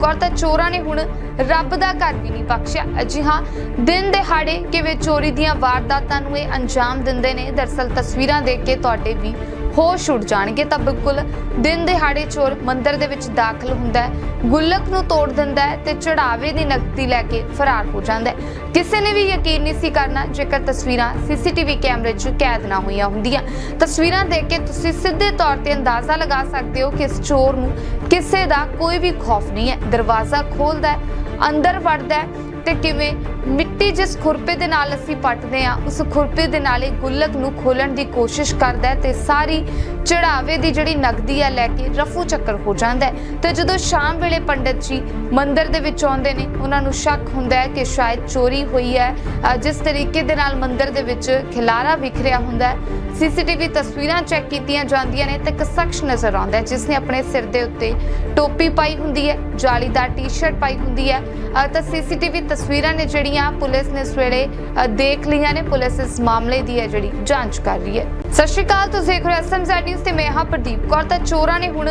ਕੌਰ ਤਾਂ ਚੋਰਾਂ ਨੇ ਹੁਣ ਰੱਬ ਦਾ ਘਰ ਵੀ ਨਹੀਂ ਬਖਸ਼ਿਆ। ਜੀ ਹਾਂ, ਦਿਨ ਦਿਹਾੜੇ ਕਿਵੇਂ ਚੋਰੀ ਦੀਆਂ ਵਾਰਦਾਤਾਂ ਨੂੰ ਇਹ ਅੰਜਾਮ ਦਿੰਦੇ ਨੇ ਦਰਸਲ ਤਸਵੀਰਾਂ ਦੇਖ ਕੇ ਤੁਹਾਡੇ ਵੀ ਹੋਸ਼ ਉੱਡ ਜਾਣਗੇ ਤਾਂ ਬਿਲਕੁਲ ਦਿਨ ਦਿਹਾੜੇ ਚੋਰ ਮੰਦਿਰ ਦੇ ਵਿੱਚ ਦਾਖਲ ਹੁੰਦਾ ਹੈ। ਗੁੱਲਕ ਨੂੰ ਤੋੜ ਦਿੰਦਾ ਹੈ ਤੇ ਚੜਾਵੇ ਦੀ ਨਕਦੀ ਲੈ ਕੇ ਫਰਾਰ ਹੋ ਜਾਂਦਾ ਹੈ। ਕਿਸੇ ਨੇ ਵੀ ਯਕੀਨ ਨਹੀਂ ਸੀ ਕਰਨਾ ਜੇਕਰ ਤਸਵੀਰਾਂ ਸੀਸੀਟੀਵੀ ਕੈਮਰੇ 'ਚ ਕੈਦ ਨਾ ਹੋਈਆਂ ਹੁੰਦੀਆਂ। ਤਸਵੀਰਾਂ ਦੇਖ ਕੇ ਤੁਸੀਂ ਸਿੱਧੇ ਤੌਰ ਤੇ ਅੰਦਾਜ਼ਾ ਲਗਾ ਸਕਦੇ ਹੋ ਕਿ ਇਸ ਚੋਰ ਨੂੰ ਕਿਸੇ ਦਾ ਕੋਈ ਵੀ ਖੌਫ ਨਹੀਂ ਹੈ। ਦਰਵਾਜ਼ਾ ਖੋਲਦਾ ਹੈ, ਅੰਦਰ ਵੜਦਾ ਹੈ ਤੇ ਕਿਵੇਂ ਮਿੱਟੀ ਜਿਸ ਖੁਰਪੇ ਦੇ ਨਾਲ ਅਸੀਂ ਪੱਟਦੇ ਆ ਉਸ ਖੁਰਪੇ ਦੇ ਨਾਲ ਇਹ ਗੁੱਲਕ ਨੂੰ ਖੋਲਣ ਦੀ ਕੋਸ਼ਿਸ਼ ਕਰਦਾ ਹੈ ਤੇ ਸਾਰੀ ਚੜਾਵੇ ਦੀ ਜਿਹੜੀ ਨਗਦੀ ਆ ਲੈ ਕੇ ਰਫੂ ਚੱਕਰ ਹੋ ਜਾਂਦਾ ਹੈ। ਤੇ ਜਦੋਂ ਸ਼ਾਮ ਵੇਲੇ ਪੰਡਤ ਜੀ ਮੰਦਿਰ ਦੇ ਵਿੱਚ ਆਉਂਦੇ ਨੇ ਉਹਨਾਂ ਨੂੰ ਸ਼ੱਕ ਹੁੰਦਾ ਹੈ ਕਿ ਸ਼ਾਇਦ ਚੋਰੀ ਹੋਈ ਹੈ। ਜਿਸ ਤਰੀਕੇ ਦੇ ਨਾਲ ਮੰਦਿਰ ਦੇ ਵਿੱਚ ਖਿਲਾਰਾ ਵਿਖਰਿਆ ਹੁੰਦਾ ਹੈ ਸੀਸੀਟੀਵੀ ਤਸਵੀਰਾਂ ਚੈੱਕ ਕੀਤੀਆਂ ਜਾਂਦੀਆਂ ਨੇ ਤੇ ਇੱਕ ਸ਼ਖਸ ਨਜ਼ਰ ਆਉਂਦਾ ਹੈ ਜਿਸ ਨੇ ਆਪਣੇ ਸਿਰ ਦੇ ਉੱਤੇ ਟੋਪੀ ਪਾਈ ਹੁੰਦੀ ਹੈ ਜਾਲੀਦਾਰ ਟੀ-ਸ਼ਰਟ ਪਾਈ ਹੁੰਦੀ ਹੈ। ਅ, ਤਾਂ ਸੀਸੀਟੀਵੀ ਤਸਵੀਰਾਂ ਨੇ ਜਿਹੜੀਆਂ ਪੁਲਿਸ ਨੇ ਸਵੇਰੇ ਦੇਖ ਲਈਆਂ ਨੇ। ਪੁਲਿਸ ਇਸ ਮਾਮਲੇ ਦੀ ਹੈ ਜਿਹੜੀ ਜਾਂਚ ਕਰ ਰਹੀ ਹੈ। ਸਤਿ ਸ਼੍ਰੀ ਅਕਾਲ ਤੁਸੀਂ ਦੇਖ ਰਹੇ ਹੋ ਐਸਐਮਜ਼ੈਡ ਨਿਊਜ਼ ਤੇ ਮੈਂ ਹਾਂ ਪ੍ਰਦੀਪ ਕੌਰ, ਤਾਂ ਚੋਰਾਂ ਨੇ ਹੁਣ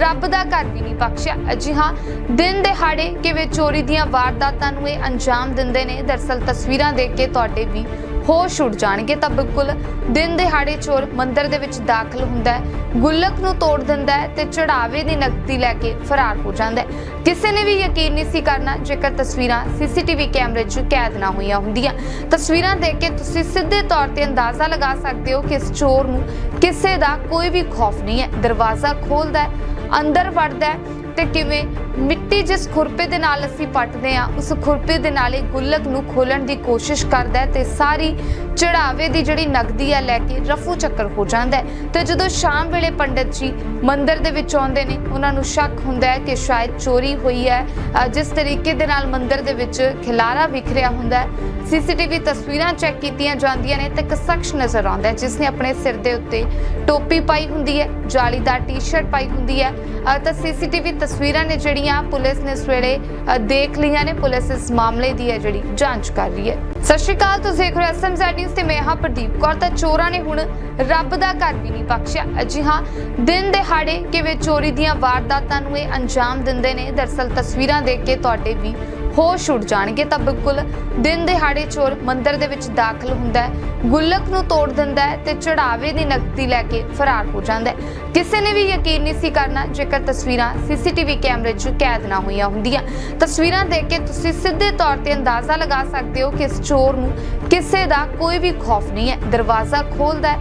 ਰੱਬ ਦਾ ਘਰ ਵੀ ਨਹੀਂ ਬਖਸ਼ਿਆ। ਜੀ ਹਾਂ, ਦਿਨ ਦਿਹਾੜੇ ਕਿਵੇਂ ਚੋਰੀ ਦੀਆਂ ਵਾਰਦਾਤਾਂ ਨੂੰ ਇਹ ਅੰਜਾਮ ਦਿੰਦੇ ਨੇ ਦਰਸਲ ਤਸਵੀਰਾਂ ਦੇਖ ਕੇ ਤੁਹਾਡੇ ਵੀ ਹੋਸ਼ ਉੱਡ ਜਾਣਗੇ ਤਾਂ ਬਿਲਕੁਲ ਦਿਨ ਦਿਹਾੜੇ ਚੋਰ ਮੰਦਿਰ ਦੇ ਵਿੱਚ ਦਾਖਲ ਹੁੰਦਾ ਹੈ। ਗੁੱਲਕ ਨੂੰ ਤੋੜ ਦਿੰਦਾ ਹੈ ਤੇ ਚੜਾਵੇ ਦੀ ਨਕਦੀ ਲੈ ਕੇ ਫਰਾਰ ਹੋ ਜਾਂਦਾ ਹੈ। ਕਿਸੇ ਨੇ ਵੀ ਯਕੀਨ ਨਹੀਂ ਸੀ ਕਰਨਾ ਜੇਕਰ ਤਸਵੀਰਾਂ ਸੀਸੀਟੀਵੀ ਕੈਮਰੇ 'ਚ ਕੈਦ ਨਾ ਹੋਈਆਂ ਹੁੰਦੀਆਂ। ਤਸਵੀਰਾਂ ਦੇਖ ਕੇ ਤੁਸੀਂ ਸਿੱਧੇ ਤੌਰ ਤੇ ਅੰਦਾਜ਼ਾ ਲਗਾ ਸਕਦੇ ਹੋ ਕਿ ਇਸ ਚੋਰ ਨੂੰ ਕਿਸੇ ਦਾ ਕੋਈ ਵੀ ਖੌਫ ਨਹੀਂ ਹੈ। ਦਰਵਾਜ਼ਾ ਖੋਲਦਾ ਹੈ, ਅੰਦਰ ਵੜਦਾ ਹੈ ਤੇ ਕਿਵੇਂ ਮਿੱਟੀ ਜਿਸ ਖੁਰਪੇ ਦੇ ਨਾਲ ਅਸੀਂ ਪੱਟਦੇ ਆ ਉਸ ਖੁਰਪੇ ਦੇ ਨਾਲ ਇਹ ਗੁੱਲਕ ਨੂੰ ਖੋਲਣ ਦੀ ਕੋਸ਼ਿਸ਼ ਕਰਦਾ ਹੈ ਤੇ ਸਾਰੀ ਚੜਾਵੇ ਦੀ ਜਿਹੜੀ ਨਗਦੀ ਆ ਲੈ ਕੇ ਰਫੂ ਚੱਕਰ ਹੋ ਜਾਂਦਾ ਹੈ। ਤੇ ਜਦੋਂ ਸ਼ਾਮ ਵੇਲੇ ਪੰਡਤ ਜੀ ਮੰਦਿਰ ਦੇ ਵਿੱਚ ਆਉਂਦੇ ਨੇ ਉਹਨਾਂ ਨੂੰ ਸ਼ੱਕ ਹੁੰਦਾ ਹੈ ਕਿ ਸ਼ਾਇਦ ਚੋਰੀ ਹੋਈ ਹੈ। ਜਿਸ ਤਰੀਕੇ ਦੇ ਨਾਲ ਮੰਦਿਰ ਦੇ ਵਿੱਚ ਖਿਲਾਰਾ ਵਿਖਰਿਆ ਹੁੰਦਾ ਹੈ ਸੀਸੀਟੀਵੀ ਤਸਵੀਰਾਂ ਚੈੱਕ ਕੀਤੀਆਂ ਜਾਂਦੀਆਂ ਨੇ ਤੇ ਇੱਕ ਸ਼ਖਸ ਨਜ਼ਰ ਆਉਂਦਾ ਹੈ ਜਿਸ ਨੇ ਆਪਣੇ ਸਿਰ ਦੇ ਉੱਤੇ ਟੋਪੀ ਪਾਈ ਹੁੰਦੀ ਹੈ ਜਾਲੀਦਾਰ ਟੀ-ਸ਼ਰਟ ਪਾਈ ਹੁੰਦੀ ਹੈ। ਅ, ਤਾਂ ਸੀਸੀਟੀਵੀ ਤਸਵੀਰਾਂ ਨੇ ਜਿਹੜੀ ਜਿਹੜੀਆਂ ਪੁਲਿਸ ਨੇ ਇਸ ਵੇਲੇ ਦੇਖ ਲਈਆਂ ਨੇ। ਪੁਲਿਸ ਇਸ ਮਾਮਲੇ ਦੀ ਹੈ ਜਿਹੜੀ ਜਾਂਚ ਕਰ ਰਹੀ ਹੈ। ਸਤਿ ਸ਼੍ਰੀ ਅਕਾਲ, ਤੁਸੀਂ ਦੇਖ ਰਹੇ ਐਸਐਮਜ਼ੈਡ ਨਿਊਜ਼ ਤੇ ਮੈਂ ਹਾਂ ਪ੍ਰਦੀਪ ਕੌਰ। ਤਾਂ ਚੋਰਾਂ ਨੇ ਹੁਣ ਰੱਬ ਦਾ ਘਰ ਵੀ ਨਹੀਂ ਬਖਸ਼ਿਆ। ਜੀ ਹਾਂ, ਦਿਨ ਦਿਹਾੜੇ ਕਿਵੇਂ ਚੋਰੀ ਦੀਆਂ ਵਾਰਦਾਤਾਂ ਨੂੰ ਇਹ ਅੰਜਾਮ ਦਿੰਦੇ ਨੇ। ਦਰਸਲ ਤਸਵੀਰਾਂ ਦੇਖ ਕੇ ਤੁਹਾਡੇ ਵੀ ਹੋਸ਼ ਉੱਡ ਜਾਣਗੇ ਤਾਂ ਬਿਲਕੁਲ ਦਿਨ ਦਿਹਾੜੇ ਚੋਰ ਮੰਦਿਰ ਦੇ ਵਿੱਚ ਦਾਖਲ ਹੁੰਦਾ ਹੈ। ਗੁੱਲਕ ਨੂੰ ਤੋੜ ਦਿੰਦਾ ਹੈ ਤੇ ਚੜਾਵੇ ਦੀ ਨਕਦੀ ਲੈ ਕੇ ਫਰਾਰ ਹੋ ਜਾਂਦਾ ਹੈ। ਕਿਸੇ ਨੇ ਵੀ ਯਕੀਨ ਨਹੀਂ ਸੀ ਕਰਨਾ ਜੇਕਰ ਤਸਵੀਰਾਂ ਸੀਸੀਟੀਵੀ ਕੈਮਰੇ 'ਚ ਕੈਦ ਨਾ ਹੋਈਆਂ ਹੁੰਦੀਆਂ। ਤਸਵੀਰਾਂ ਦੇਖ ਕੇ ਤੁਸੀਂ ਸਿੱਧੇ ਤੌਰ ਤੇ ਅੰਦਾਜ਼ਾ ਲਗਾ ਸਕਦੇ ਹੋ ਕਿ ਇਸ ਚੋਰ ਨੂੰ ਕਿਸੇ ਦਾ ਕੋਈ ਵੀ ਖੌਫ ਨਹੀਂ ਹੈ। ਦਰਵਾਜ਼ਾ ਖੋਲਦਾ ਹੈ,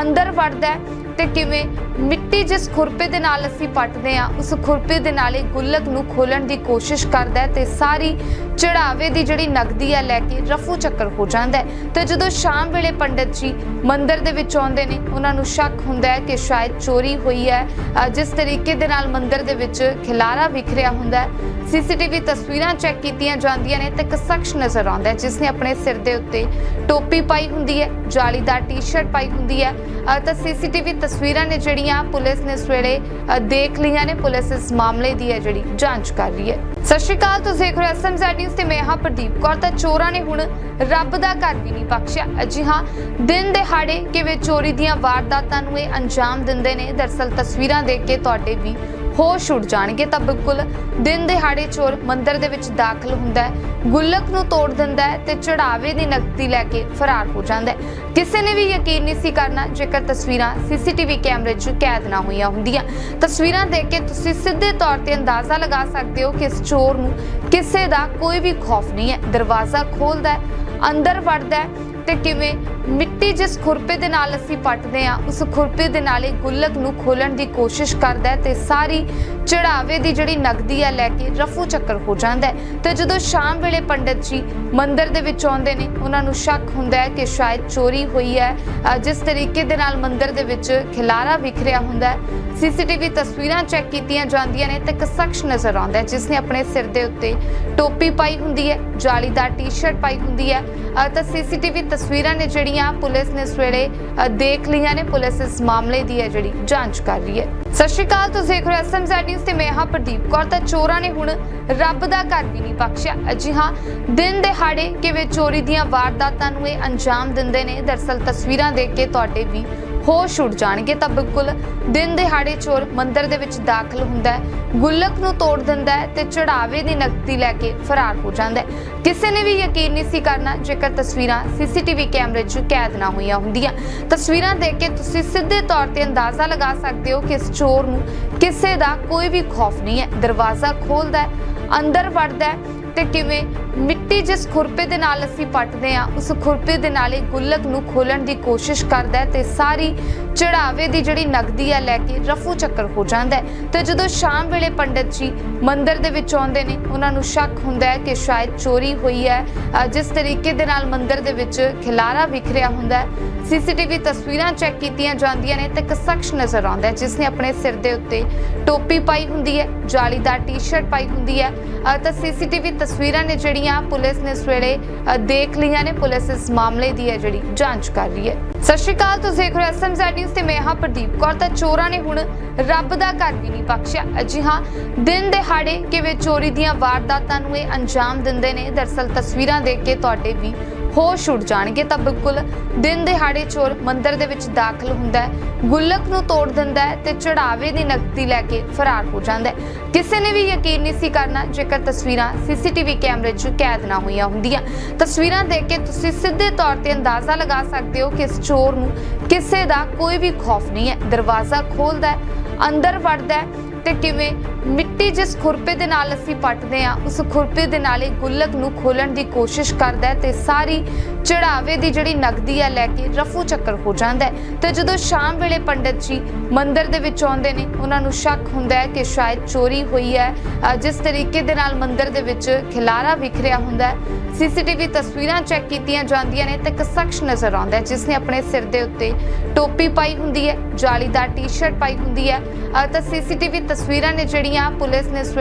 ਅੰਦਰ ਵੜਦਾ ਹੈ ਤੇ ਕਿਵੇਂ ਮਿੱਟੀ ਜਿਸ ਖੁਰਪੇ ਦੇ ਨਾਲ ਅਸੀਂ ਪੱਟਦੇ ਆ ਉਸ ਖੁਰਪੇ ਦੇ ਨਾਲ ਇਹ ਗੁੱਲਕ ਨੂੰ ਖੋਲਣ ਦੀ ਕੋਸ਼ਿਸ਼ ਕਰਦਾ ਹੈ ਤੇ ਸਾਰੀ ਚੜਾਵੇ ਦੀ ਜਿਹੜੀ ਨਗਦੀ ਆ ਲੈ ਕੇ ਰਫੂ ਚੱਕਰ ਹੋ ਜਾਂਦਾ ਹੈ। ਤੇ ਜਦੋਂ ਸ਼ਾਮ ਵੇਲੇ ਪੰਡਤ ਜੀ ਮੰਦਿਰ ਦੇ ਵਿੱਚ ਆਉਂਦੇ ਨੇ ਉਹਨਾਂ ਨੂੰ ਸ਼ੱਕ ਹੁੰਦਾ ਹੈ ਕਿ ਸ਼ਾਇਦ ਚੋਰੀ ਹੋਈ ਹੈ। ਜਿਸ ਤਰੀਕੇ ਦੇ ਨਾਲ ਮੰਦਿਰ ਦੇ ਵਿੱਚ ਖਿਲਾਰਾ ਵਿਖਰਿਆ ਹੁੰਦਾ ਹੈ ਸੀਸੀਟੀਵੀ ਤਸਵੀਰਾਂ ਚੈੱਕ ਕੀਤੀਆਂ ਜਾਂਦੀਆਂ ਨੇ ਤੇ ਇੱਕ ਸ਼ਖਸ ਨਜ਼ਰ ਆਉਂਦਾ ਹੈ ਜਿਸ ਨੇ ਆਪਣੇ ਸਿਰ ਦੇ ਉੱਤੇ ਟੋਪੀ ਪਾਈ ਹੁੰਦੀ ਹੈ ਜਾਲੀਦਾਰ ਟੀ-ਸ਼ਰਟ ਪਾਈ ਹੁੰਦੀ ਹੈ। ਅ, ਤਾਂ ਸੀਸੀਟੀਵੀ ਤਸਵੀਰਾਂ ਨੇ ਜਿਹੜੀਆਂ ਪੁਲਿਸ ਨੇ ਇਸ ਵੇਲੇ ਦੇਖ ਲਈਆਂ ਨੇ। ਪੁਲਿਸ ਇਸ ਮਾਮਲੇ ਦੀ ਹੈ ਜਿਹੜੀ ਜਾਂਚ ਕਰ ਰਹੀ ਹੈ। ਸਤਿ ਸ਼੍ਰੀ ਅਕਾਲ, ਤੁਸੀਂ ਦੇਖ ਰਹੇ ਐਸਐਮਜ਼ੈਡ ਨਿਊਜ਼ ਤੇ ਮੈਂ ਹਾਂ ਪ੍ਰਦੀਪ ਕੌਰ। ਤਾਂ ਚੋਰਾਂ ਨੇ ਹੁਣ ਰੱਬ ਦਾ ਘਰ ਵੀ ਨਹੀਂ ਬਖਸ਼ਿਆ। ਜੀ ਹਾਂ, ਦਿਨ ਦਿਹਾੜੇ ਕਿਵੇਂ ਚੋਰੀ ਦੀਆਂ ਵਾਰਦਾਤਾਂ ਨੂੰ ਇਹ ਅੰਜਾਮ ਦਿੰਦੇ ਨੇ। ਦਰਸਲ ਤਸਵੀਰਾਂ ਦੇਖ ਕੇ ਤੁਹਾਡੇ ਵੀ ਹੋਸ਼ ਉੱਡ ਜਾਣਗੇ ਤਾਂ ਬਿਲਕੁਲ ਦਿਨ ਦਿਹਾੜੇ ਚੋਰ ਮੰਦਿਰ ਦੇ ਵਿੱਚ ਦਾਖਲ ਹੁੰਦਾ ਹੈ। ਗੁੱਲਕ ਨੂੰ ਤੋੜ ਦਿੰਦਾ ਹੈ ਤੇ ਚੜਾਵੇ ਦੀ ਨਕਦੀ ਲੈ ਕੇ ਫਰਾਰ ਹੋ ਜਾਂਦਾ ਹੈ। ਕਿਸੇ ਨੇ ਵੀ ਯਕੀਨ ਨਹੀਂ ਸੀ ਕਰਨਾ, ਜੇਕਰ ਤਸਵੀਰਾਂ ਸੀਸੀਟੀਵੀ ਕੈਮਰੇ 'ਚ ਕੈਦ ਨਾ ਹੋਈਆਂ ਹੁੰਦੀਆਂ। ਤਸਵੀਰਾਂ ਦੇਖ ਕੇ ਤੁਸੀਂ ਸਿੱਧੇ ਤੌਰ ਤੇ ਅੰਦਾਜ਼ਾ ਲਗਾ ਸਕਦੇ ਹੋ ਕਿ ਇਸ ਚੋਰ ਨੂੰ ਕਿਸੇ ਦਾ ਕੋਈ ਵੀ ਖੌਫ ਨਹੀਂ ਹੈ। ਦਰਵਾਜ਼ਾ ਖੋਲਦਾ ਹੈ, ਅੰਦਰ ਵੜਦਾ ਹੈ ਤੇ ਕਿਵੇਂ ਮਿੱਟੀ ਜਿਸ ਖੁਰਪੇ ਦੇ ਨਾਲ ਅਸੀਂ ਪੱਟਦੇ ਆ ਉਸ ਖੁਰਪੇ ਦੇ ਨਾਲ ਇਹ ਗੁੱਲਕ ਨੂੰ ਖੋਲਣ ਦੀ ਕੋਸ਼ਿਸ਼ ਕਰਦਾ ਹੈ ਤੇ ਸਾਰੀ ਚੜਾਵੇ ਦੀ ਜਿਹੜੀ ਨਗਦੀ ਆ ਲੈ ਕੇ ਰਫੂ ਚੱਕਰ ਹੋ ਜਾਂਦਾ ਹੈ। ਤੇ ਜਦੋਂ ਸ਼ਾਮ ਵੇਲੇ ਪੰਡਤ ਜੀ ਮੰਦਿਰ ਦੇ ਵਿੱਚ ਆਉਂਦੇ ਨੇ ਉਹਨਾਂ ਨੂੰ ਸ਼ੱਕ ਹੁੰਦਾ ਹੈ ਕਿ ਸ਼ਾਇਦ ਚੋਰੀ ਹੋਈ ਹੈ। ਜਿਸ ਤਰੀਕੇ ਦੇ ਨਾਲ ਮੰਦਿਰ ਦੇ ਵਿੱਚ ਖਿਲਾਰਾ ਵਿਖਰਿਆ ਹੁੰਦਾ ਹੈ ਸੀਸੀਟੀਵੀ ਤਸਵੀਰਾਂ ਚੈੱਕ ਕੀਤੀਆਂ ਜਾਂਦੀਆਂ ਨੇ ਤੇ ਇੱਕ ਸ਼ਖਸ ਨਜ਼ਰ ਆਉਂਦਾ ਹੈ ਜਿਸ ਨੇ ਆਪਣੇ ਸਿਰ ਦੇ ਉੱਤੇ ਟੋਪੀ ਪਾਈ ਹੁੰਦੀ ਹੈ ਜਾਲੀਦਾਰ ਟੀ-ਸ਼ਰਟ ਪਾਈ ਹੁੰਦੀ ਹੈ। ਅ, ਤਾਂ ਸੀਸੀਟੀਵੀ ਤਸਵੀਰਾਂ ਨੇ ਜਿਹੜੀਆਂ ਪੁਲਿਸ ਨੇ ਇਸ ਵੇਲੇ ਦੇਖ ਲਈਆਂ ਨੇ। ਪੁਲਿਸ ਇਸ ਮਾਮਲੇ ਦੀ ਹੈ ਜਿਹੜੀ ਜਾਂਚ ਕਰ ਰਹੀ ਹੈ। ਸਤਿ ਸ਼੍ਰੀ ਅਕਾਲ, ਤੁਸੀਂ ਦੇਖ ਰਹੇ ਹੋ ਐਸਐਮਜ਼ੈਡ ਨਿਊਜ਼ ਤੇ ਮੈਂ ਹਾਂ ਪ੍ਰਦੀਪ ਕੌਰ। ਤਾਂ ਚੋਰਾਂ ਨੇ ਹੁਣ ਰੱਬ ਦਾ ਘਰ ਵੀ ਨਹੀਂ ਬਖਸ਼ਿਆ। ਜੀ ਹਾਂ, ਦਿਨ ਦਿਹਾੜੇ ਕਿਵੇਂ ਚੋਰੀ ਦੀਆਂ ਵਾਰਦਾਤਾਂ ਨੂੰ ਇਹ ਅੰਜਾਮ ਦਿੰਦੇ ਨੇ। ਦਰਸਲ ਤਸਵੀਰਾਂ ਦੇਖ ਕੇ ਤੁਹਾਡੇ ਵੀ ਹੋਸ਼ ਉੱਡ ਜਾਣਗੇ ਤਾਂ ਬਿਲਕੁਲ ਦਿਨ ਦਿਹਾੜੇ ਚੋਰ ਮੰਦਰ ਦੇ ਵਿੱਚ ਦਾਖਲ ਹੁੰਦਾ ਹੈ। ਗੁੱਲਕ ਨੂੰ ਤੋੜ ਦਿੰਦਾ ਹੈ ਤੇ ਚੜਾਵੇ ਦੀ ਨਕਦੀ ਲੈ ਕੇ ਫਰਾਰ ਹੋ ਜਾਂਦਾ ਹੈ। ਕਿਸੇ ਨੇ ਵੀ ਯਕੀਨ ਨਹੀਂ ਸੀ ਕਰਨਾ, ਜੇਕਰ ਤਸਵੀਰਾਂ ਸੀਸੀਟੀਵੀ ਕੈਮਰੇ 'ਚ ਕੈਦ ਨਾ ਹੋਈਆਂ ਹੁੰਦੀਆਂ। ਤਸਵੀਰਾਂ ਦੇਖ ਕੇ ਤੁਸੀਂ ਸਿੱਧੇ ਤੌਰ ਤੇ ਅੰਦਾਜ਼ਾ ਲਗਾ ਸਕਦੇ ਹੋ ਕਿ ਇਸ ਚੋਰ ਨੂੰ ਕਿਸੇ ਦਾ ਕੋਈ ਵੀ ਖੌਫ ਨਹੀਂ ਹੈ। ਦਰਵਾਜ਼ਾ ਖੋਲਦਾ ਹੈ, ਅੰਦਰ ਵੜਦਾ ਹੈ ਤੇ ਕਿਵੇਂ ਮਿੱਟੀ ਜਿਸ ਖੁਰਪੇ ਦੇ ਨਾਲ ਅਸੀਂ ਪੱਟਦੇ ਆ ਉਸ ਖੁਰਪੇ ਦੇ ਨਾਲ ਇਹ ਗੁੱਲਕ ਨੂੰ ਖੋਲਣ ਦੀ ਕੋਸ਼ਿਸ਼ ਕਰਦਾ ਹੈ ਤੇ ਸਾਰੀ ਚੜਾਵੇ ਦੀ ਜਿਹੜੀ ਨਗਦੀ ਆ ਲੈ ਕੇ ਰਫੂ ਚੱਕਰ ਹੋ ਜਾਂਦਾ ਹੈ। ਤੇ ਜਦੋਂ ਸ਼ਾਮ ਵੇਲੇ ਪੰਡਤ ਜੀ ਮੰਦਿਰ ਦੇ ਵਿੱਚ ਆਉਂਦੇ ਨੇ ਉਹਨਾਂ ਨੂੰ ਸ਼ੱਕ ਹੁੰਦਾ ਹੈ ਕਿ ਸ਼ਾਇਦ ਚੋਰੀ ਹੋਈ ਹੈ। ਜਿਸ ਤਰੀਕੇ ਦੇ ਨਾਲ ਮੰਦਿਰ ਦੇ ਵਿੱਚ ਖਿਲਾਰਾ ਵਿਖਰਿਆ ਹੁੰਦਾ ਹੈ ਸੀਸੀਟੀਵੀ ਤਸਵੀਰਾਂ ਚੈੱਕ ਕੀਤੀਆਂ ਜਾਂਦੀਆਂ ਨੇ ਤੇ ਇੱਕ ਸ਼ਖਸ ਨਜ਼ਰ ਆਉਂਦਾ ਹੈ ਜਿਸ ਨੇ ਆਪਣੇ ਸਿਰ ਦੇ ਉੱਤੇ ਟੋਪੀ ਪਾਈ ਹੁੰਦੀ ਹੈ ਜਾਲੀਦਾਰ ਟੀ-ਸ਼ਰਟ ਪਾਈ ਹੁੰਦੀ ਹੈ। ਅ, ਤਾਂ ਸੀਸੀਟੀਵੀ ਤਸਵੀਰਾਂ ਨੇ ਜਿਹੜੀਆਂ ਪੁਲਿਸ ਨੇ ਇਸ ਵੇਲੇ ਦੇਖ ਲਈਆਂ ਨੇ। ਪੁਲਿਸ ਇਸ ਮਾਮਲੇ ਦੀ ਹੈ ਜਿਹੜੀ ਜਾਂਚ ਕਰ ਰਹੀ ਹੈ। ਸਤਿ ਸ਼੍ਰੀ ਅਕਾਲ, ਤੁਸੀਂ ਦੇਖ ਰਹੇ ਹੋ ਐਸਐਮਜ਼ੈਡ ਨਿਊਜ਼ ਤੇ ਮੈਂ ਹਾਂ ਪ੍ਰਦੀਪ ਕੌਰ। ਤਾਂ ਚੋਰਾਂ ਨੇ ਹੁਣ ਰੱਬ ਦਾ ਘਰ ਵੀ ਨਹੀਂ ਬਖਸ਼ਿਆ। ਅਜੀ ਹਾਂ, ਦਿਨ ਦਿਹਾੜੇ ਕਿਵੇਂ ਚੋਰੀ ਦੀਆਂ ਵਾਰਦਾਤਾਂ ਨੂੰ ਇਹ ਅੰਜਾਮ ਦਿੰਦੇ ਨੇ। ਦਰਸਲ ਤਸਵੀਰਾਂ ਦੇਖ ਕੇ ਤੁਹਾਡੇ ਵੀ ਹੋਸ਼ ਉੱਡ ਜਾਣਗੇ ਤਾਂ ਬਿਲਕੁਲ ਦਿਨ ਦਿਹਾੜੇ ਚੋਰ ਮੰਦਿਰ ਦੇ ਵਿੱਚ ਦਾਖਲ ਹੁੰਦਾ ਹੈ। ਗੁੱਲਕ ਨੂੰ ਤੋੜ ਦਿੰਦਾ ਹੈ ਤੇ ਚੜਾਵੇ ਦੀ ਨਕਦੀ ਲੈ ਕੇ ਫਰਾਰ ਹੋ ਜਾਂਦਾ ਹੈ। ਕਿਸੇ ਨੇ ਵੀ ਯਕੀਨ ਨਹੀਂ ਸੀ ਕਰਨਾ ਜੇਕਰ ਤਸਵੀਰਾਂ ਸੀਸੀਟੀਵੀ ਕੈਮਰੇ 'ਚ ਕੈਦ ਨਾ ਹੋਈਆਂ ਹੁੰਦੀਆਂ। ਤਸਵੀਰਾਂ ਦੇਖ ਕੇ ਤੁਸੀਂ ਸਿੱਧੇ ਤੌਰ ਤੇ ਅੰਦਾਜ਼ਾ ਲਗਾ ਸਕਦੇ ਹੋ ਕਿ ਇਸ ਚੋਰ ਨੂੰ ਕਿਸੇ ਦਾ ਕੋਈ ਵੀ ਖੌਫ ਨਹੀਂ ਹੈ। ਦਰਵਾਜ਼ਾ ਖੋਲਦਾ ਹੈ, ਅੰਦਰ ਵੜਦਾ ਹੈ ਤੇ ਕਿਵੇਂ ਮਿੱਟੀ ਜਿਸ ਖੁਰਪੇ ਦੇ ਨਾਲ ਅਸੀਂ ਪੱਟਦੇ ਆ ਉਸ ਖੁਰਪੇ ਦੇ ਨਾਲ ਇਹ ਗੁੱਲਕ ਨੂੰ ਖੋਲਣ ਦੀ ਕੋਸ਼ਿਸ਼ ਕਰਦਾ ਹੈ ਤੇ ਸਾਰੀ ਚੜਾਵੇ ਦੀ ਜਿਹੜੀ ਨਗਦੀ ਆ ਲੈ ਕੇ ਰਫੂ ਚੱਕਰ ਹੋ ਜਾਂਦਾ ਹੈ। ਤੇ ਜਦੋਂ ਸ਼ਾਮ ਵੇਲੇ ਪੰਡਤ ਜੀ ਮੰਦਿਰ ਦੇ ਵਿੱਚ ਆਉਂਦੇ ਨੇ ਉਹਨਾਂ ਨੂੰ ਸ਼ੱਕ ਹੁੰਦਾ ਹੈ ਕਿ ਸ਼ਾਇਦ ਚੋਰੀ ਹੋਈ ਹੈ। ਜਿਸ ਤਰੀਕੇ ਦੇ ਨਾਲ ਮੰਦਿਰ ਦੇ ਵਿੱਚ ਖਿਲਾਰਾ ਵਿਖਰਿਆ ਹੁੰਦਾ ਹੈ ਸੀਸੀਟੀਵੀ ਤਸਵੀਰਾਂ ਚੈੱਕ ਕੀਤੀਆਂ ਜਾਂਦੀਆਂ ਨੇ ਤੇ ਇੱਕ ਸ਼ਖਸ ਨਜ਼ਰ ਆਉਂਦਾ ਹੈ ਜਿਸ ਨੇ ਆਪਣੇ ਸਿਰ ਦੇ ਉੱਤੇ ਟੋਪੀ ਪਾਈ ਹੁੰਦੀ ਹੈ ਜਾਲੀਦਾਰ ਟੀ-ਸ਼ਰਟ ਪਾਈ ਹੁੰਦੀ ਹੈ। ਅ, ਤਾਂ ਸੀਸੀਟੀਵੀ ਤਸਵੀਰਾਂ ਨੇ ਜਿਹੜੀਆਂ ਪੁਲਿਸ ਨੇ ਇਸ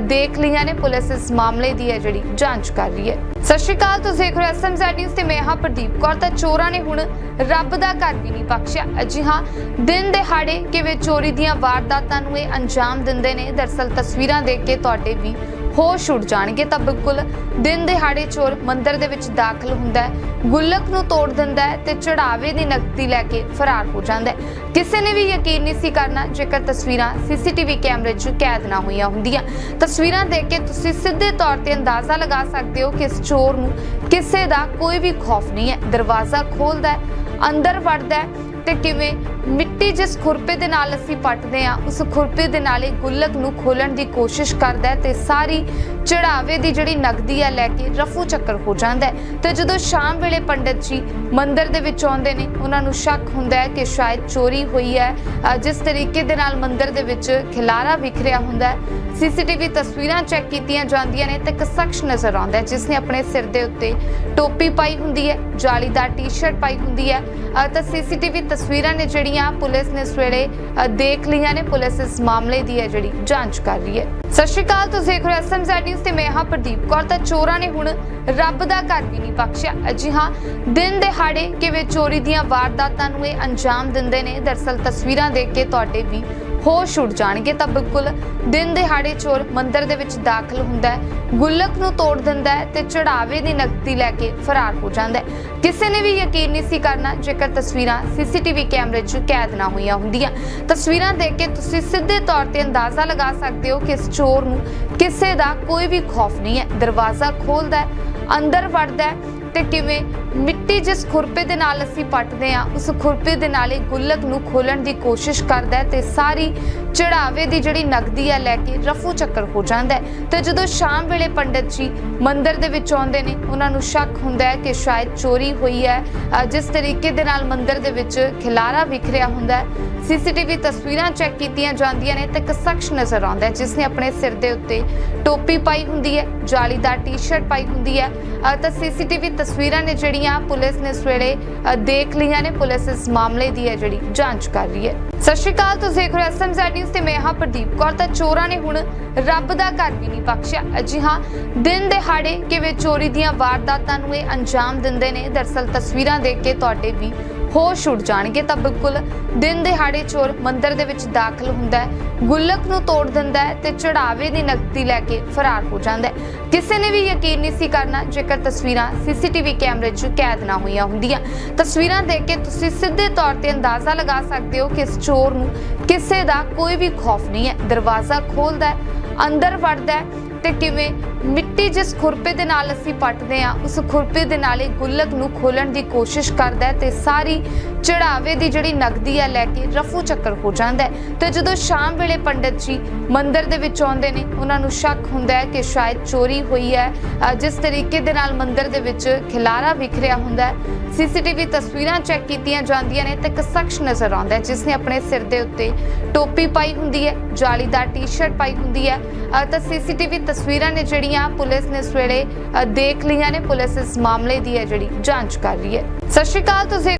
ਦੇਖ ਲਈਆਂ ਨੇ। ਪੁਲਿਸ ਇਸ ਮਾਮਲੇ ਦੀ ਹੈ ਜਿਹੜੀ ਜਾਂਚ ਕਰ ਰਹੀ ਹੈ। ਸਤਿ ਸ਼੍ਰੀ ਅਕਾਲ, ਤੁਸੀਂ ਦੇਖ ਰਹੇ ਹੋ ਐਸਐਮਜ਼ੈਡ ਨਿਊਜ਼ ਤੇ ਮੈਂ ਹਾਂ ਪ੍ਰਦੀਪ ਕੌਰ। ਤਾਂ ਚੋਰਾਂ ਨੇ ਹੁਣ ਰੱਬ ਦਾ ਘਰ ਵੀ ਨਹੀਂ ਬਖਸ਼ਿਆ। ਅਜੀ ਹਾਂ, ਦਿਨ ਦਿਹਾੜੇ ਕਿਵੇਂ ਚੋਰੀ ਦੀਆਂ ਵਾਰਦਾਤਾਂ ਨੂੰ ਇਹ ਅੰਜਾਮ ਦਿੰਦੇ ਨੇ। ਦਰਸਲ ਤਸਵੀਰਾਂ ਦੇਖ ਕੇ ਤੁਹਾਡੇ ਵੀ ਹੋਸ਼ ਉੱਡ ਜਾਣਗੇ ਤਾਂ ਬਿਲਕੁਲ ਦਿਨ ਦਿਹਾੜੇ ਚੋਰ ਮੰਦਿਰ ਦੇ ਵਿੱਚ ਦਾਖਲ ਹੁੰਦਾ ਹੈ। ਗੁੱਲਕ ਨੂੰ ਤੋੜ ਦਿੰਦਾ ਹੈ ਤੇ ਚੜਾਵੇ ਦੀ ਨਕਦੀ ਲੈ ਕੇ ਫਰਾਰ ਹੋ ਜਾਂਦਾ ਹੈ। ਕਿਸੇ ਨੇ ਵੀ ਯਕੀਨ ਨਹੀਂ ਸੀ ਕਰਨਾ ਜੇਕਰ ਤਸਵੀਰਾਂ ਸੀਸੀਟੀਵੀ ਕੈਮਰੇ 'ਚ ਕੈਦ ਨਾ ਹੋਈਆਂ ਹੁੰਦੀਆਂ। ਤਸਵੀਰਾਂ ਦੇਖ ਕੇ ਤੁਸੀਂ ਸਿੱਧੇ ਤੌਰ ਤੇ ਅੰਦਾਜ਼ਾ ਲਗਾ ਸਕਦੇ ਹੋ ਕਿ ਇਸ ਚੋਰ ਨੂੰ ਕਿਸੇ ਦਾ ਕੋਈ ਵੀ ਖੌਫ ਨਹੀਂ ਹੈ। ਦਰਵਾਜ਼ਾ ਖੋਲਦਾ ਹੈ, ਅੰਦਰ ਵੜਦਾ ਹੈ ਤੇ ਕਿਵੇਂ ਮਿੱਟੀ ਜਿਸ ਖੁਰਪੇ ਦੇ ਨਾਲ ਅਸੀਂ ਪੱਟਦੇ ਆ ਉਸ ਖੁਰਪੇ ਦੇ ਨਾਲ ਇਹ ਗੁੱਲਕ ਨੂੰ ਖੋਲਣ ਦੀ ਕੋਸ਼ਿਸ਼ ਕਰਦਾ ਹੈ ਤੇ ਸਾਰੀ ਚੜਾਵੇ ਦੀ ਜਿਹੜੀ ਨਗਦੀ ਆ ਲੈ ਕੇ ਰਫੂ ਚੱਕਰ ਹੋ ਜਾਂਦਾ ਹੈ। ਤੇ ਜਦੋਂ ਸ਼ਾਮ ਵੇਲੇ ਪੰਡਤ ਜੀ ਮੰਦਿਰ ਦੇ ਵਿੱਚ ਆਉਂਦੇ ਨੇ ਉਹਨਾਂ ਨੂੰ ਸ਼ੱਕ ਹੁੰਦਾ ਹੈ ਕਿ ਸ਼ਾਇਦ ਚੋਰੀ ਹੋਈ ਹੈ। ਜਿਸ ਤਰੀਕੇ ਦੇ ਨਾਲ ਮੰਦਿਰ ਦੇ ਵਿੱਚ ਖਿਲਾਰਾ ਵਿਖਰਿਆ ਹੁੰਦਾ ਹੈ ਸੀਸੀਟੀਵੀ ਤਸਵੀਰਾਂ ਚੈੱਕ ਕੀਤੀਆਂ ਜਾਂਦੀਆਂ ਨੇ ਤੇ ਇੱਕ ਸ਼ਖਸ ਨਜ਼ਰ ਆਉਂਦਾ ਹੈ ਜਿਸ ਨੇ ਆਪਣੇ ਸਿਰ ਦੇ ਉੱਤੇ ਟੋਪੀ ਪਾਈ ਹੁੰਦੀ ਹੈ ਜਾਲੀਦਾਰ ਟੀ-ਸ਼ਰਟ ਪਾਈ ਹੁੰਦੀ ਹੈ। ਅ, ਤਾਂ ਸੀਸੀਟੀਵੀ ਤਸਵੀਰਾਂ ਨੇ ਜਿਹੜੀਆਂ ਪੁਲਿਸ ਨੇ ਇਸ ਦੇਖ ਲਈਆਂ ਨੇ। ਪੁਲਿਸ ਇਸ ਮਾਮਲੇ ਦੀ ਹੈ ਜਿਹੜੀ ਜਾਂਚ ਕਰ ਰਹੀ ਹੈ। ਸਤਿ ਸ਼੍ਰੀ ਅਕਾਲ, ਤੁਸੀਂ ਦੇਖ ਰਹੇ ਹੋ ਐਸਐਮਜ਼ੈਡ ਨਿਊਜ਼ ਤੇ ਮੈਂ ਹਾਂ ਪ੍ਰਦੀਪ ਕੌਰ। ਤਾਂ ਚੋਰਾਂ ਨੇ ਹੁਣ ਰੱਬ ਦਾ ਘਰ ਵੀ ਨਹੀਂ ਬਖਸ਼ਿਆ। ਅਜੀ ਹਾਂ, ਦਿਨ ਦਿਹਾੜੇ ਕਿਵੇਂ ਚੋਰੀ ਦੀਆਂ ਵਾਰਦਾਤਾਂ ਨੂੰ ਇਹ ਅੰਜਾਮ ਦਿੰਦੇ ਨੇ। ਦਰਸਲ ਤਸਵੀਰਾਂ ਦੇਖ ਕੇ ਤੁਹਾਡੇ ਵੀ ਹੋਸ਼ ਉੱਡ ਜਾਣਗੇ ਤਾਂ ਬਿਲਕੁਲ ਦਿਨ ਦਿਹਾੜੇ ਚੋਰ ਮੰਦਿਰ ਦੇ ਵਿੱਚ ਦਾਖਲ ਹੁੰਦਾ ਹੈ। ਗੁੱਲਕ ਨੂੰ ਤੋੜ ਦਿੰਦਾ ਹੈ ਤੇ ਚੜਾਵੇ ਦੀ ਨਕਦੀ ਲੈ ਕੇ ਫਰਾਰ ਹੋ ਜਾਂਦਾ ਹੈ। ਕਿਸੇ ਨੇ ਵੀ ਯਕੀਨ ਨਹੀਂ ਸੀ ਕਰਨਾ ਜੇਕਰ ਤਸਵੀਰਾਂ ਸੀਸੀਟੀਵੀ ਕੈਮਰੇ 'ਚ ਕੈਦ ਨਾ ਹੋਈਆਂ ਹੁੰਦੀਆਂ। ਤਸਵੀਰਾਂ ਦੇਖ ਕੇ ਤੁਸੀਂ ਸਿੱਧੇ ਤੌਰ ਤੇ ਅੰਦਾਜ਼ਾ ਲਗਾ ਸਕਦੇ ਹੋ ਕਿ ਇਸ ਚੋਰ ਨੂੰ ਕਿਸੇ ਦਾ ਕੋਈ ਵੀ ਖੌਫ ਨਹੀਂ ਹੈ। ਦਰਵਾਜ਼ਾ ਖੋਲਦਾ ਹੈ, ਅੰਦਰ ਵੜਦਾ ਹੈ ਤੇ ਕਿਵੇਂ ਮਿੱਟੀ ਜਿਸ ਖੁਰਪੇ ਦੇ ਨਾਲ ਅਸੀਂ ਪੱਟਦੇ ਆ ਉਸ ਖੁਰਪੇ ਦੇ ਨਾਲ ਇਹ ਗੁੱਲਕ ਨੂੰ ਖੋਲਣ ਦੀ ਕੋਸ਼ਿਸ਼ ਕਰਦਾ ਹੈ ਤੇ ਸਾਰੀ ਚੜਾਵੇ ਦੀ ਜਿਹੜੀ ਨਗਦੀ ਆ ਲੈ ਕੇ ਰਫੂ ਚੱਕਰ ਹੋ ਜਾਂਦਾ ਹੈ। ਤੇ ਜਦੋਂ ਸ਼ਾਮ ਵੇਲੇ ਪੰਡਤ ਜੀ ਮੰਦਿਰ ਦੇ ਵਿੱਚ ਆਉਂਦੇ ਨੇ ਉਹਨਾਂ ਨੂੰ ਸ਼ੱਕ ਹੁੰਦਾ ਹੈ ਕਿ ਸ਼ਾਇਦ ਚੋਰੀ ਹੋਈ ਹੈ। ਜਿਸ ਤਰੀਕੇ ਦੇ ਨਾਲ ਮੰਦਿਰ ਦੇ ਵਿੱਚ ਖਿਲਾਰਾ ਵਿਖਰਿਆ ਹੁੰਦਾ ਹੈ ਸੀਸੀਟੀਵੀ ਤਸਵੀਰਾਂ ਚੈੱਕ ਕੀਤੀਆਂ ਜਾਂਦੀਆਂ ਨੇ ਤੇ ਇੱਕ ਸ਼ਖਸ ਨਜ਼ਰ ਆਉਂਦਾ ਹੈ ਜਿਸ ਨੇ ਆਪਣੇ ਸਿਰ ਦੇ ਉੱਤੇ ਟੋਪੀ ਪਾਈ ਹੁੰਦੀ ਹੈ ਜਾਲੀਦਾਰ ਟੀ-ਸ਼ਰਟ ਪਾਈ ਹੁੰਦੀ ਹੈ। ਅ, ਤਾਂ ਸੀਸੀਟੀਵੀ ਤਸਵੀਰਾਂ ਨੇ ਜਿਹੜੀਆਂ ਪੁਲਿਸ ਨੇ ਇਸ ਦੇਖ ਲਈਆਂ ਨੇ, ਪੁਲਿਸ ਇਸ ਮਾਮਲੇ ਦੀ ਹੈ ਜਿਹੜੀ ਜਾਂਚ ਕਰ ਰਹੀ ਹੈ। ਸਤਿ ਸ਼੍ਰੀ ਅਕਾਲ, ਤੁਸੀਂ ਦੇਖ ਰਹੇ ਹੋ ਐਸਐਮਜ਼ੈਡ ਨਿਊਜ਼ ਤੇ ਮੈਂ ਹਾਂ ਪ੍ਰਦੀਪ ਕੌਰ। ਤਾਂ ਚੋਰਾਂ ਨੇ ਹੁਣ ਰੱਬ ਦਾ ਘਰ ਵੀ ਨਹੀਂ ਬਖਸ਼ਿਆ। ਅਜੀ ਹਾਂ, ਦਿਨ ਦਿਹਾੜੇ ਕਿਵੇਂ ਚੋਰੀ ਦੀਆਂ ਵਾਰਦਾਤਾਂ ਨੂੰ ਇਹ ਅੰਜਾਮ ਦਿੰਦੇ ਨੇ ਦਰਸਲ ਤਸਵੀਰਾਂ ਦੇਖ ਕੇ ਤੁਹਾਡੇ ਵੀ ਹੋਸ਼ ਉੱਡ ਜਾਣਗੇ ਤਾਂ ਬਿਲਕੁਲ ਦਿਨ ਦਿਹਾੜੇ ਚੋਰ ਮੰਦਿਰ ਦੇ ਵਿੱਚ ਦਾਖਲ ਹੁੰਦਾ ਹੈ। ਗੁੱਲਕ ਨੂੰ ਤੋੜ ਦਿੰਦਾ ਹੈ ਤੇ ਚੜਾਵੇ ਦੀ ਨਕਦੀ ਲੈ ਕੇ ਫਰਾਰ ਹੋ ਜਾਂਦਾ ਹੈ। ਕਿਸੇ ਨੇ ਵੀ ਯਕੀਨ ਨਹੀਂ ਸੀ ਕਰਨਾ ਜੇਕਰ ਤਸਵੀਰਾਂ ਸੀਸੀਟੀਵੀ ਕੈਮਰੇ 'ਚ ਕੈਦ ਨਾ ਹੋਈਆਂ ਹੁੰਦੀਆਂ। ਤਸਵੀਰਾਂ ਦੇਖ ਕੇ ਤੁਸੀਂ ਸਿੱਧੇ ਤੌਰ ਤੇ ਅੰਦਾਜ਼ਾ ਲਗਾ ਸਕਦੇ ਹੋ ਕਿ ਇਸ ਚੋਰ ਨੂੰ ਕਿਸੇ ਦਾ ਕੋਈ ਵੀ ਖੌਫ ਨਹੀਂ ਹੈ। ਦਰਵਾਜ਼ਾ ਖੋਲਦਾ ਹੈ, ਅੰਦਰ ਵੜਦਾ ਹੈ ਤੇ ਕਿਵੇਂ ਮਿੱਟੀ ਜਿਸ ਖੁਰਪੇ ਦੇ ਨਾਲ ਅਸੀਂ ਪੱਟਦੇ ਆ ਉਸ ਖੁਰਪੇ ਦੇ ਨਾਲ ਇਹ ਗੁੱਲਕ ਨੂੰ ਖੋਲਣ ਦੀ ਕੋਸ਼ਿਸ਼ ਕਰਦਾ ਹੈ ਤੇ ਸਾਰੀ ਚੜਾਵੇ ਦੀ ਜਿਹੜੀ ਨਗਦੀ ਆ ਲੈ ਕੇ ਰਫੂ ਚੱਕਰ ਹੋ ਜਾਂਦਾ ਹੈ। ਤੇ ਜਦੋਂ ਸ਼ਾਮ ਵੇਲੇ ਪੰਡਤ ਜੀ ਮੰਦਿਰ ਦੇ ਵਿੱਚ ਆਉਂਦੇ ਨੇ ਉਹਨਾਂ ਨੂੰ ਸ਼ੱਕ ਹੁੰਦਾ ਹੈ ਕਿ ਸ਼ਾਇਦ ਚੋਰੀ ਹੋਈ ਹੈ। ਜਿਸ ਤਰੀਕੇ ਦੇ ਨਾਲ ਮੰਦਿਰ ਦੇ ਵਿੱਚ ਖਿਲਾਰਾ ਵਿਖਰਿਆ ਹੁੰਦਾ ਹੈ ਸੀਸੀਟੀਵੀ ਤਸਵੀਰਾਂ ਚੈੱਕ ਕੀਤੀਆਂ ਜਾਂਦੀਆਂ ਨੇ ਤੇ ਇੱਕ ਸ਼ਖਸ ਨਜ਼ਰ ਆਉਂਦਾ ਹੈ ਜਿਸ ਨੇ ਆਪਣੇ ਸਿਰ ਦੇ ਉੱਤੇ ਟੋਪੀ ਪਾਈ ਹੁੰਦੀ ਹੈ ਜਾਲੀਦਾਰ ਟੀ-ਸ਼ਰਟ ਪਾਈ ਹੁੰਦੀ ਹੈ। ਅ, ਤਾਂ ਸੀਸੀਟੀਵੀ ਤਸਵੀਰਾਂ ਨੇ ਜਿਹੜੀ ਜਿਹੜੀਆਂ ਪੁਲਿਸ ਨੇ ਇਸ ਵੇਲੇ ਦੇਖ ਲਈਆਂ ਨੇ, ਪੁਲਿਸ ਇਸ ਮਾਮਲੇ ਦੀ ਹੈ ਜਿਹੜੀ ਜਾਂਚ ਕਰ ਰਹੀ ਹੈ। ਸਤਿ ਸ਼੍ਰੀ ਅਕਾਲ, ਤੁਸੀਂ